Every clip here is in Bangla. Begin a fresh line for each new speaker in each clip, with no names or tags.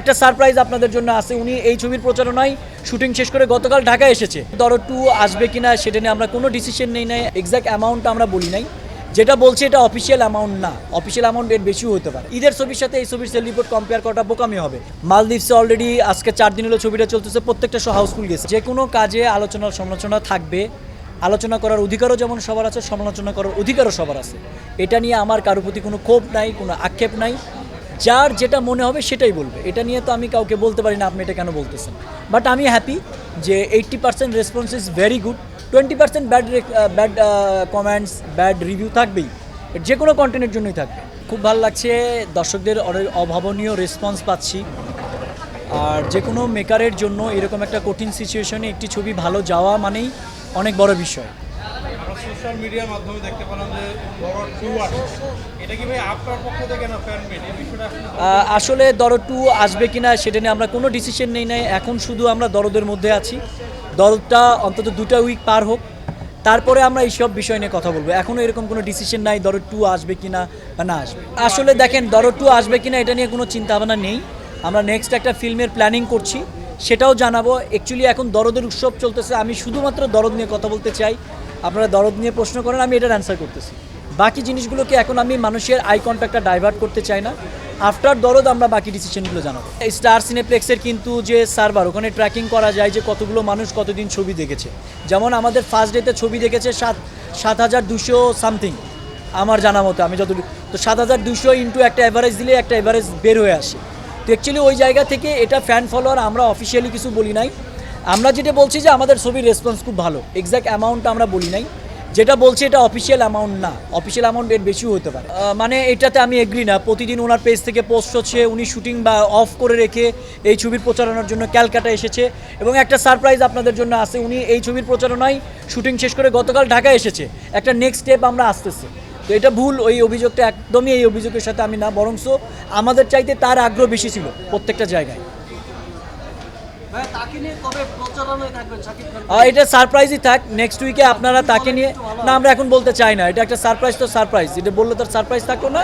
একটা সারপ্রাইজ আপনাদের জন্য আছে। উনি এই ছবির প্রচারণায় শুটিং শেষ করে গতকাল ঢাকায় এসেছে। দর টু আসবে কিনা সেটা নিয়ে আমরা কোনো ডিসিশন নেই নাই। এক্সাক্ট অ্যামাউন্টটা আমরা বলি নাই। যেটা বলছে এটা অফিসিয়াল অ্যামাউন্ট না। অফিসিয়াল অ্যামাউন্ট এর বেশিও হতে পারে। ঈদের ছবির সাথে এই ছবির সেল রিপোর্ট কম্পেয়ার করাটা বোকামি হবে। মালদ্বীপসে অলরেডি আজকে চার দিন হলো ছবিটা চলতেছে। প্রত্যেকটা শো হাউসফুল গেছে যে কোনো কাজে আলোচনা সমালোচনা থাকবে। আলোচনা করার অধিকারও যেমন সবার আছে, সমালোচনা করার অধিকারও সবার আছে। এটা নিয়ে আমার কারোর প্রতি কোনো ক্ষোভ নাই, কোনো আক্ষেপ নাই। যার যেটা মনে হবে সেটাই বলবে। এটা নিয়ে তো আমি কাউকে বলতে পারি না, আপনি এটা কেন বলতেছেন? বাট আমি হ্যাপি যে eighty percent response is very good twenty percent bad bad comments bad review থাকবেই। যে কোনো কন্টেন্টের জন্যই থাকবে। খুব ভালো লাগছে, দর্শকদের অভাবনীয় রেসপন্স পাচ্ছি। আর যে কোনো মেকারের জন্য এরকম একটা কঠিন সিচুয়েশনে একটি ছবি ভালো যাওয়া মানেই অনেক বড় বিষয়।
সোশ্যাল মিডিয়ার মাধ্যমে দেখতে পেলাম যে বড় টু আসছে। এটা কি ভাই আপনার পক্ষ থেকে না ফ্যান মেড এই বিষয়টা আসলে
দরদ টু আসবে কিনা সেটা নিয়ে আমরা কোনো ডিসিশন নেই নাই। এখন শুধু আমরা দরদের মধ্যে আছি। দরদটা অন্তত দুটা উইক পার হোক। তারপরে আমরা এইসব বিষয় নিয়ে কথা বলব। এখনও এরকম কোনো ডিসিশন নাই দরদ টু আসবে কিনা বা না আসবে। আসলে দেখেন, দরদ টু আসবে কিনা এটা নিয়ে কোনো চিন্তা ভাবনা নেই। আমরা নেক্সট একটা ফিল্মের প্ল্যানিং করছি। সেটাও জানাব। অ্যাকচুয়ালি এখন দরদের উৎসব চলতেছে। আমি শুধুমাত্র দরদ নিয়ে কথা বলতে চাই। আপনারা দরদ নিয়ে প্রশ্ন করেন, আমি এটার অ্যান্সার করতেছি। বাকি জিনিসগুলোকে এখন আমি মানুষের আই কন্ট্যাক্টটা ডাইভার্ট করতে চাই না। আফটার দরদ আমরা বাকি ডিসিশনগুলো জানাব। স্টার সিনেপ্লেক্সের কিন্তু যে সার্ভার ওখানে ট্র্যাকিং করা যায় যে কতগুলো মানুষ কতদিন ছবি দেখেছে। যেমন আমাদের ফার্স্ট ডেতে ছবি দেখেছে সাত সাত হাজার দুশো সামথিং আমার জানা মতো, আমি যতটুকু তো সাত হাজার দুশো ইন্টু একটা অ্যাভারেজ দিলে একটা অ্যাভারেজ বের হয়ে আসে। তো অ্যাকচুয়ালি ওই জায়গা থেকে এটা ফ্যান ফলোয়ার আমরা অফিসিয়ালি কিছু বলি নাই। আমরা যেটা বলছি যে আমাদের ছবির রেসপন্স খুব ভালো। এক্সাক্ট অ্যামাউন্ট আমরা বলি নাই। যেটা বলছি এটা অফিসিয়াল অ্যামাউন্ট না। অফিসিয়াল অ্যামাউন্ট এর বেশিও হতে পারে। মানে এটাতে আমি এগ্রি না। প্রতিদিন ওনার পেজ থেকে পোস্ট হচ্ছে, উনি শুটিং বা অফ করে রেখে এই ছবির প্রচারণার জন্য ক্যালকাটা এসেছে। এবং একটা সারপ্রাইজ আপনাদের জন্য আছে, উনি এই ছবির প্রচারণায় শুটিং শেষ করে গতকাল ঢাকায় এসেছে। একটা নেক্সট স্টেপ আমরা আসতেছি। তো এটা ভুল, ওই অভিযোগটা একদমই এই অভিযোগের সাথে আমি না, বরংস আমাদের চাইতে তার আগ্রহ বেশি ছিল প্রত্যেকটা জায়গায়
ভাই তাকে নিয়ে কবে প্রচারণায় থাকবেন শাকিব খান
আহ, এটা সারপ্রাইজই থাক নেক্সট উইকে আপনারা তাকে নিয়ে না আমরা এখন বলতে চাই না এটা একটা সারপ্রাইজ তো সারপ্রাইজ এটা বললে তো সারপ্রাইজ থাকল না।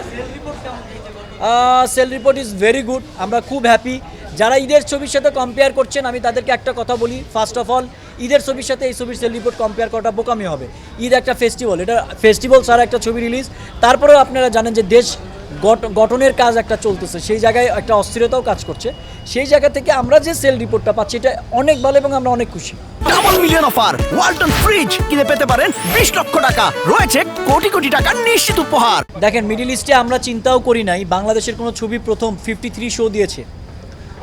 Sale report is very good আমরা খুব হ্যাপি যারা ঈদের ছবির সাথে কম্পেয়ার করছেন আমি তাদেরকে একটা কথা বলি ফার্স্ট অফ অল ঈদের ছবির সাথে এই ছবির সেল রিপোর্ট কম্পেয়ার করাটা বোকামি হবে। ঈদ একটা ফেস্টিভ্যাল এটা ফেস্টিভ্যাল ছাড়া একটা ছবি রিলিজ তারপরেও আপনারা জানেন যে দেশ গঠনের কাজ একটা চলতেছে সেই জায়গায় একটা অস্থিরতাও কাজ করছে। সেই জায়গা থেকে আমরা যে সেল রিপোর্টটা পাচ্ছি এটা অনেক ভালো এবং আমরা অনেক খুশি।
Double million offer Walton fridge কিনে পেতে পারেন বিশ লক্ষ টাকা। রয়েছে কোটি কোটি টাকার নিশ্চিত উপহার।
দেখেন মিডিল ইস্টে আমরা চিন্তাও করি নাই বাংলাদেশের কোনো ছবি প্রথম ফিফটি থ্রি শো দিয়েছে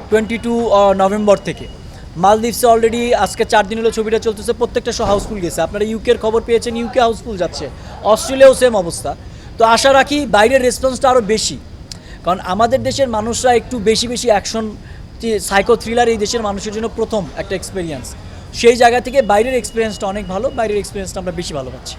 টোয়েন্টি টু নভেম্বর থেকে। মালদ্বীপসে অলরেডি আজকে চার দিন হলো ছবিটা চলতেছে প্রত্যেকটা শো হাউসফুল গেছে। আপনারা ইউকের খবর পেয়েছেন ইউকে হাউসফুল যাচ্ছে। অস্ট্রেলিয়াও সেম অবস্থা। তো আশা রাখি বাইরের রেসপন্সটা আরও বেশি। কারণ আমাদের দেশের মানুষরা একটু বেশি বেশি অ্যাকশন সাইকো থ্রিলার এই দেশের মানুষের জন্য প্রথম একটা এক্সপিরিয়েন্স সেই জায়গা থেকে বাইরের এক্সপিরিয়েন্সটা অনেক ভালো, বাইরের এক্সপিরিয়েন্সটা আমরা বেশি ভালো পাচ্ছি।